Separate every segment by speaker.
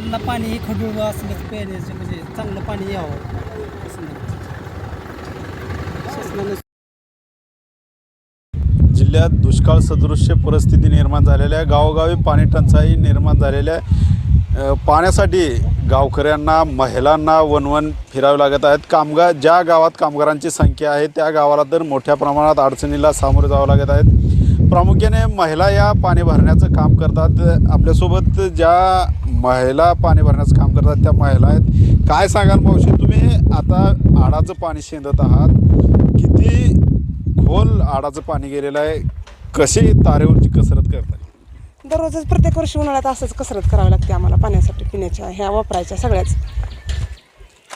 Speaker 1: लोकांना पाणी खडूळ असलंच पिण्याचे म्हणजे चांगलं पाणी यावं. असं
Speaker 2: जिल्ह्यात दुष्काळ सदृश्य परिस्थिती निर्माण झालेल्या आहे. गावोगावी पाणी टंचाई निर्माण झालेल्या आहे. पाण्यासाठी गावकऱ्यांना महिलांना वनवन फिरावे लागत आहेत. कामगार ज्या गावात कामगारांची संख्या आहे त्या गावाला तर मोठ्या प्रमाणात अडचणीला सामोरे जावं लागत आहेत. प्रामुख्याने महिला या पाणी भरण्याचं काम करतात. आपल्यासोबत ज्या महिला पाणी भरण्याचं काम करतात त्या महिला आहेत. काय सांगाल मावशी तुम्ही आता आडाचं पाणी शेंदत आहात. किती खोल आडाचं पाणी गेलेलं आहे. कशी तारेवरची कसरत करताय?
Speaker 3: दररोजच प्रत्येक वर्षी उन्हाळ्यात असंच कसरत करावी लागते आम्हाला पाण्यासाठी पिण्याच्या ह्या वापरायच्या सगळ्याच.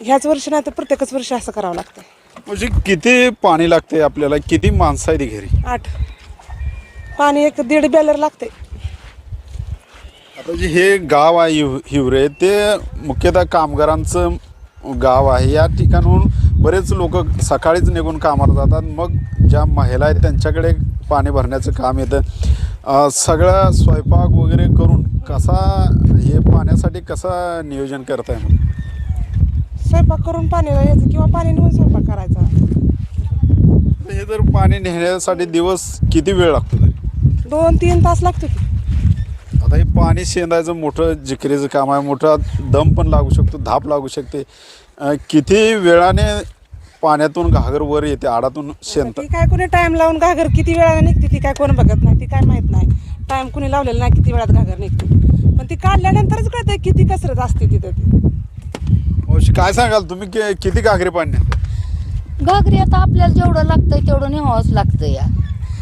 Speaker 3: ह्याच वर्षी नाही तर प्रत्येकच वर्षी असं करावं लागतं
Speaker 2: म्हणजे किती पाणी लागते आपल्याला? किती माणसं आहे ती घरी?
Speaker 3: आठ. पाणी एक दीड बॅलर लागते
Speaker 2: आता जे हे गाव आहे हिव हिवरे. ते मुख्यतः कामगारांचं गाव आहे. या ठिकाणून बरेच लोक सकाळीच निघून कामाला जातात. मग ज्या महिला आहेत त्यांच्याकडे पाणी भरण्याचं काम येतं. सगळं स्वयंपाक वगैरे करून कसा हे पाण्यासाठी कसं नियोजन करताय मग?
Speaker 3: स्वयंपाक करून पाणी यायचं किंवा पाणी नेऊन स्वयंपाक करायचा.
Speaker 2: हे जर पाणी नेण्यासाठी दिवस किती वेळ लागतो तरी?
Speaker 3: दोन तीन तास लागतो की.
Speaker 2: आता हे पाणी शेंदायचं मोठं जिकरीचं काम आहे. मोठा दम पण लागू शकतो धाप लागू शकते. अं, किती वेळाने पाण्यातून घागर वर येते आडातून शेंदत
Speaker 3: ती काय कोणी टाइम लावून घागर किती वेळाने निघते ती काय कोण बघत नाही ती काय माहीत नाही. टाइम कोणी लावलेला नाही किती वेळात घागर निघते. पण ती काढल्यानंतरच कळते किती कसरत असते तिथं ती.
Speaker 2: मावशी, काय सांगाल तुम्ही कि- किती घागरी पाणी?
Speaker 4: घागरी आता आपल्याला जेवढं लागतंय तेवढं नेवावंच लागतं या.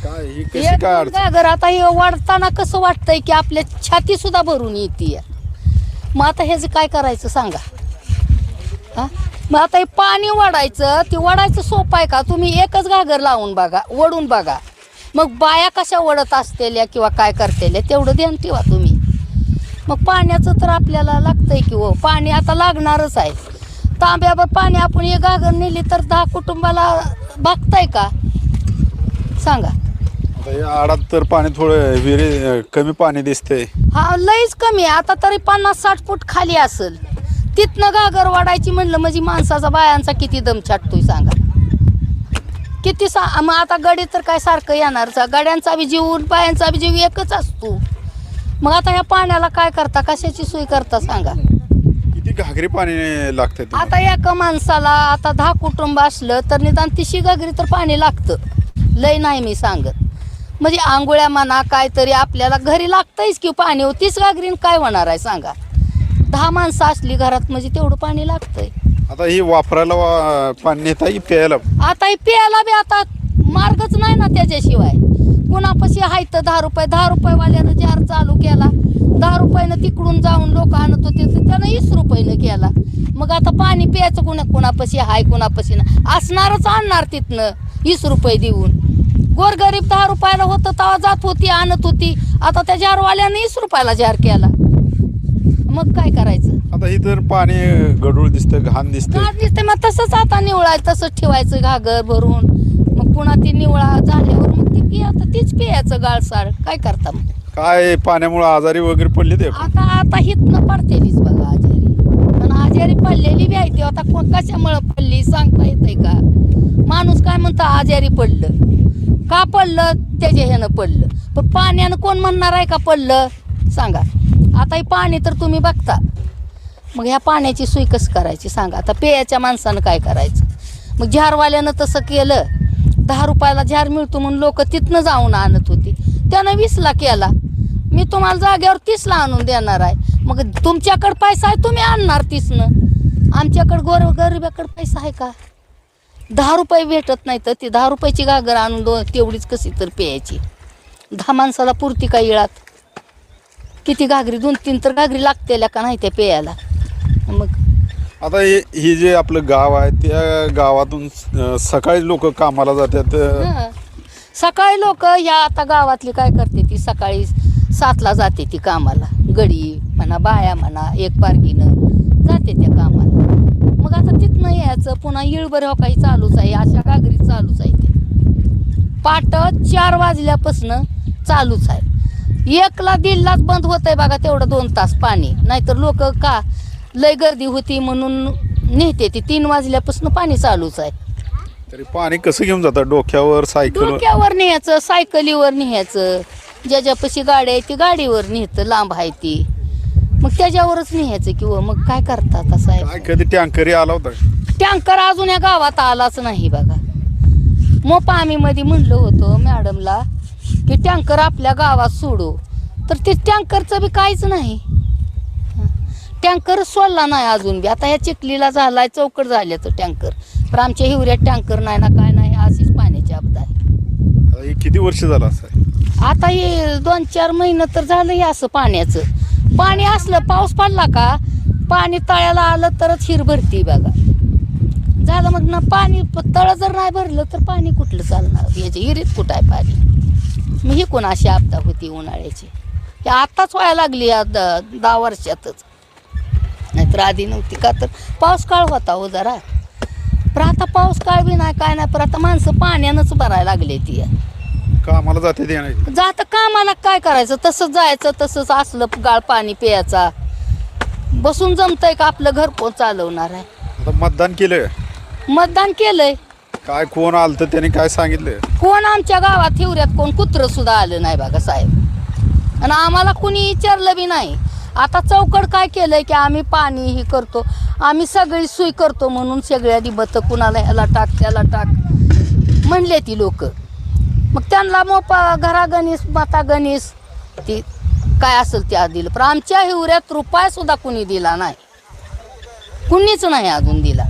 Speaker 2: काय ही कशी
Speaker 4: एक
Speaker 2: अडचण?
Speaker 4: आता हे वाढताना कसं वाटतंय की आपल्या छाती सुद्धा भरून येते मग आता ह्याचं काय करायचं सांगा. हा? मग आता हे पाणी वाढायचं ते वाढायचं सोपं आहे का? तुम्ही एकच घागर लावून बघा वडून बघा. मग बाया कशा वडत असतेल्या किंवा काय करतेल्या तेवढं ध्यान ठेवा तुम्ही. मग पाण्याचं तर आपल्याला लागतंय की हो पाणी आता लागणारच आहे. तांब्यावर पाणी आपण एक घागर नेली तर दहा कुटुंबाला भागताय का? सांगा.
Speaker 2: आता या आडात तर पाणी थोडं विहिरी अं, कमी पाणी दिसते
Speaker 4: हा लईच कमी आहे. आता तरी पन्नास साठ फूट खाली असेल. तिथनं घागर वाढायची म्हणलं म्हणजे माणसाचा बायांचा किती दम छाटतोय सांगा. किती सा मग आता गडी तर काय सारखं येणारच. आहे. गाड्यांचा बी जीव बायांचा बी जीव एकच असतो. मग आता ह्या पाण्याला काय करता? कशाची सोय करता सांगा?
Speaker 2: किती घागरी पाणी लागते
Speaker 4: आता एका माणसाला आता दहा कुटुंब असलं तर निदान तिशी घागरी तर पाणी लागतं. लय नाही मी सांगत. म्हणजे आंघोळ्या म्हणा काहीतरी आपल्याला घरी लागतंयच की पाणी. हो, तीच घागरीन काय होणार आहे सांगा? दहा माणसं असली घरात म्हणजे तेवढं पाणी लागतंय.
Speaker 2: आता ही वापरायला वा- पाणी नेता प्यायला?
Speaker 4: आता हे प्यायला बी आता मार्गच नाही ना त्याच्याशिवाय. कुणापाशी आहे तर दहा रुपये दहा रुपयेवाल्यानं जार चालू केला. दहा रुपयानं तिकडून जाऊन लोक आणत होते तर त्यानं वीस रुपयानं केला. मग आता पाणी प्यायचं कुणा कुणापाशी हाय कुणापाशी ना असणारच आणणार तिथनं वीस रुपये देऊन. गोरगरीब दहा रुपयाला होतं तेव्हा जात होती आणत होती. आता त्या जारवाल्यानं वीस रुपयाला जार केला. मग काय करायचं?
Speaker 2: आता ही तर पाणी गडूळ दिसतं घाण दिसतं
Speaker 4: घाण दिसते मग तसंच आता निवळा तसंच ठेवायचं घागर भरून. मग पुन्हा ती निवळा झाल्यावर मग ती पिया आता तीच पियाचं गाळसार काय करता मग?
Speaker 2: काय पाण्यामुळे आजारी वगैरे पडले ते
Speaker 4: आता आता हितनं पडतेलीच बघा आजारी. पण आजारी पडलेली बी आहे ती. आता कशामुळं पडली सांगता येतंय का? माणूस काय म्हणतो आजारी पडलं. का पडलं? त्याच्या ह्यानं पडलं. पण पाण्यानं कोण म्हणणार आहे का पडलं? सांगा. आता हे पाणी तर तुम्ही बघता. मग ह्या पाण्याची सोय कसं करायची? सांगा. आता पेयाच्या माणसानं काय करायचं? मग झारवाल्यानं तसं केलं. दहा रुपयाला झार मिळतो म्हणून लोक तिथनं जाऊन आणत होती. त्यानं वीसला केला. मी तुम्हाला जाग्यावर तीसला आणून देणार आहे. मग तुमच्याकडं पैसा आहे तुम्ही आणणार तीसनं. आमच्याकडं गोर गरिबाकडं पैसा आहे का? दहा रुपये भेटत नाही तर ती दहा रुपयाची घागर आणून दो तेवढीच कशी तर प्यायची. दहा माणसाला पुरती का इळात? किती घागरी? दोन तीन तर घागरी लागतेल्या का नाही त्या पेयाला मग
Speaker 2: आता हे ही जे आपलं गाव आहे त्या गावातून अं, सकाळी लोक कामाला जातात अं,
Speaker 4: हं. सकाळी लोक या आता गावातली काय करते ती? सकाळी सातला जाते ती कामाला. गडी म्हणा बाया म्हणा एक पारगीनं जाते त्या कामाला. मग आता पुन्हा इळभर हो काही चालूच आहे अशा गागरी चालूच आहे ते. पाट चार वाजल्यापासनं चालूच आहे. एकला दीडलाच बंद होतंय बघा तेवढं दोन तास पाणी. नाहीतर लोक का लय गर्दी होती म्हणून नेते ती तीन वाजल्यापासून पाणी चालूच आहे.
Speaker 2: तरी पाणी कसं घेऊन जातात? डोक्यावर सायकल
Speaker 4: डोक्यावर न्यायचं सायकलीवर न्यायचं. ज्याच्यापाशी गाडी आहे ती गाडीवर नेतं लांब आहे ती. मग त्याच्यावरच न्यायचं किंवा मग काय करतात असं आहे?
Speaker 2: कधी टँकरी आला होता?
Speaker 4: टँकर अजून या गावात आलाच नाही बघा. मोपा आम्ही मध्ये म्हणलं होतं मॅडमला की टँकर आपल्या गावात सोडू. तर ते टँकरचं बी काहीच नाही. टँकर सोडला नाही अजून बी. आता ह्या चिखलीला झालाय चौकट झाल्याचं टँकर. पण आमच्या हिवऱ्यात टँकर नाही ना काय नाही अशीच पाण्याची आपदा आहे.
Speaker 2: किती वर्ष झालं असं?
Speaker 4: आता हे दोन चार महिनं तर झालं हे असं पाण्याचं. पाणी असलं पाऊस पडला का? पाणी तळ्याला आलं तरच हिर भरती बघा. झालं मग ना पाणी तळं जर नाही भरलं तर पाणी कुठलं चालणार? याच्या हिरीत कुठं आहे पाणी? मग ही कोण अशी आपदा होती उन्हाळ्याची? ते आताच व्हायला लागली या द- दहा वर्षातच. नाहीतर आधी नव्हती का? तर पाऊस काळ होता हो जरा. पण आता पाऊस काळ बी नाही काय नाही पण आता माणसं पाण्यानंच भरायला लागले ती.
Speaker 2: कामाला जाते ते नाही
Speaker 4: जात कामाला काय करायचं? तसंच जायचं तसंच असलं गाळ पाणी प्यायचा. बसून जमतंय का आपलं घर कोण चालवणार आहे?
Speaker 2: आता मतदान केलं
Speaker 4: मतदान केलंय.
Speaker 2: काय कोण आलं तर त्यांनी काय सांगितलं
Speaker 4: कोण आमच्या गावात हिवऱ्यात कोण कुत्र सुद्धा आलं नाही बघा साहेब. आणि आम्हाला कुणी विचारलं बी नाही. आता चौकड काय केलंय की आम्ही पाणी ही करतो आम्ही सगळी सोय करतो म्हणून सगळ्या दिबत कुणाला ह्याला टाक त्याला टाक म्हणले ती लोक. मग त्यांना मोपा घरा गणेश माता गणेश ती काय असेल त्या दिलं. पण आमच्या हिवऱ्यात रुपया सुद्धा कुणी दिला नाही. कुणीच नाही अजून दिला.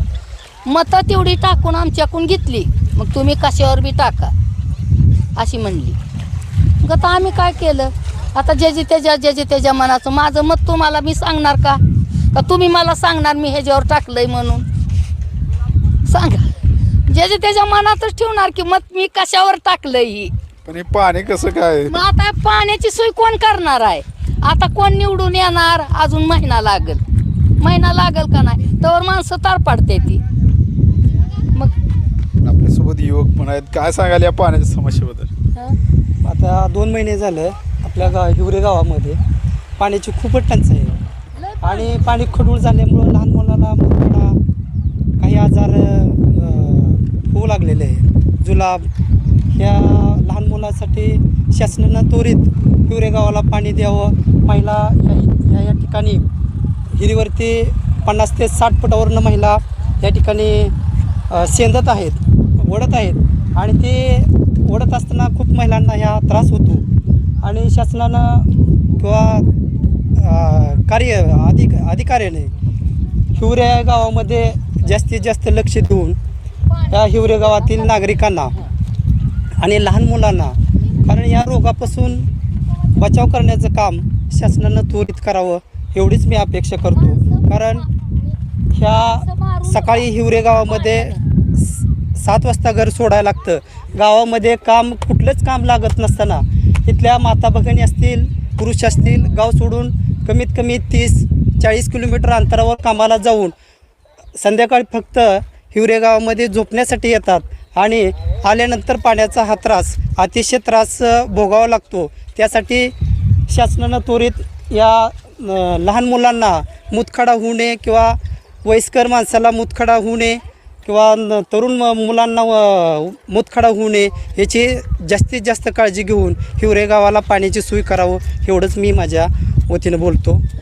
Speaker 4: मतं तेवढी टाकून आमच्याकडून घेतली. मग तुम्ही कशावर बी टाका अशी म्हणली. मग आता आम्ही काय केलं? आता ज्याचे त्याच्या ज्याचे त्याच्या मनाचं माझं मत तुम्हाला मी सांगणार का? का तुम्ही मला सांगणार मी ह्याच्यावर टाकलंय म्हणून? सांगा. ज्याचे त्याच्या मनातच ठेवणार की मत मी कशावर टाकलंय ही?
Speaker 2: पण हे पाणी कसं काय?
Speaker 4: मग आता पाण्याची सोय कोण करणार आहे? आता कोण निवडून येणार? अजून महिना लागल. महिना लागल का नाही? तर माणसं तारपाडते ती. मग
Speaker 2: आपल्यासोबत युवक पण आहेत. काय सांगाल या पाण्याच्या समस्येबद्दल?
Speaker 1: आता दोन महिने झालं आपल्या गाव हिवरे गावामध्ये. पाण्याची खूपच टंचाई आहे. आणि पाणी खडूळ झाल्यामुळं लहान मुलाला मुतखडा काही आजार होऊ लागलेले आहे जुलाब ह्या लहान मुलासाठी शासनानं त्वरित हिवरे गावाला पाणी द्यावं. महिला या या या ठिकाणी हिरीवरती पन्नास ते साठ फुटावरनं महिला या ठिकाणी अ, शेंदत आहेत. ओढत आहेत. आणि ते ओढत असताना खूप महिलांना ह्या त्रास होतो. आणि शासनानं किंवा कार्य अधिक अधिकाऱ्याने हिवरे गावामध्ये जास्तीत जास्त लक्ष देऊन या हिवरे गावातील नागरिकांना आणि लहान मुलांना कारण या रोगापासून बचाव करण्याचं काम शासनानं त्वरित करावं एवढीच मी अपेक्षा करतो. कारण ह्या सकाळी हिवरे गावामध्ये सात वाजता घर सोडायला लागतं. गावामध्ये काम कुठलंच काम लागत नसताना. इथल्या माता भगिनी असतील पुरुष असतील गाव सोडून कमीत कमी तीस चाळीस किलोमीटर अंतरावर कामाला जाऊन संध्याकाळी फक्त हिवरे गावामध्ये झोपण्यासाठी येतात. आणि आल्यानंतर पाण्याचा हा त्रास अतिशय त्रास भोगावा लागतो. त्यासाठी शासनानं त्वरित या लहान मुलांना मुतखडा होऊ नये किंवा वयस्कर माणसाला मुतखडा होऊ नये. किंवा न- तरुण म- मुलांना मुतखडा होऊ नये याची जास्तीत जास्त काळजी घेऊन हिवरे गावाला पाण्याची सोय करावं एवढंच मी माझ्या वतीनं बोलतो.
Speaker 2: म्हणजे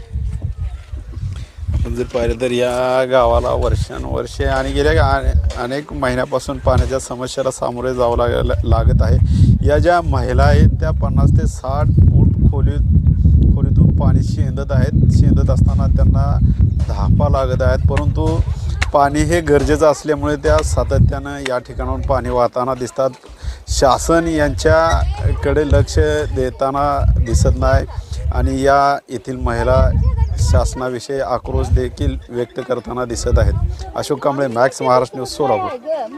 Speaker 2: आपण जर पाहिलं तर या गावाला वर्षानुवर्षे आणि गेल्या अने- अनेक महिन्यापासून पाण्याच्या समस्येला सामोरे जावं लाग लागत आहे. या ज्या महिला आहेत त्या पन्नास ते साठ फूट खोली खोलीतून पाणी शेंदत आहेत. शेंदत असताना त्यांना धापा लागत आहेत. परंतु पाणी हे गरजेचं असल्यामुळे त्या सातत्यानं या ठिकाणाहून पाणी वाहताना दिसतात. शासन यांच्याकडे लक्ष देताना दिसत नाही आणि या येथील महिला शासनाविषयी आक्रोश देखील व्यक्त करताना दिसत आहेत. Ashok Kamble Max Maharashtra news Solapur.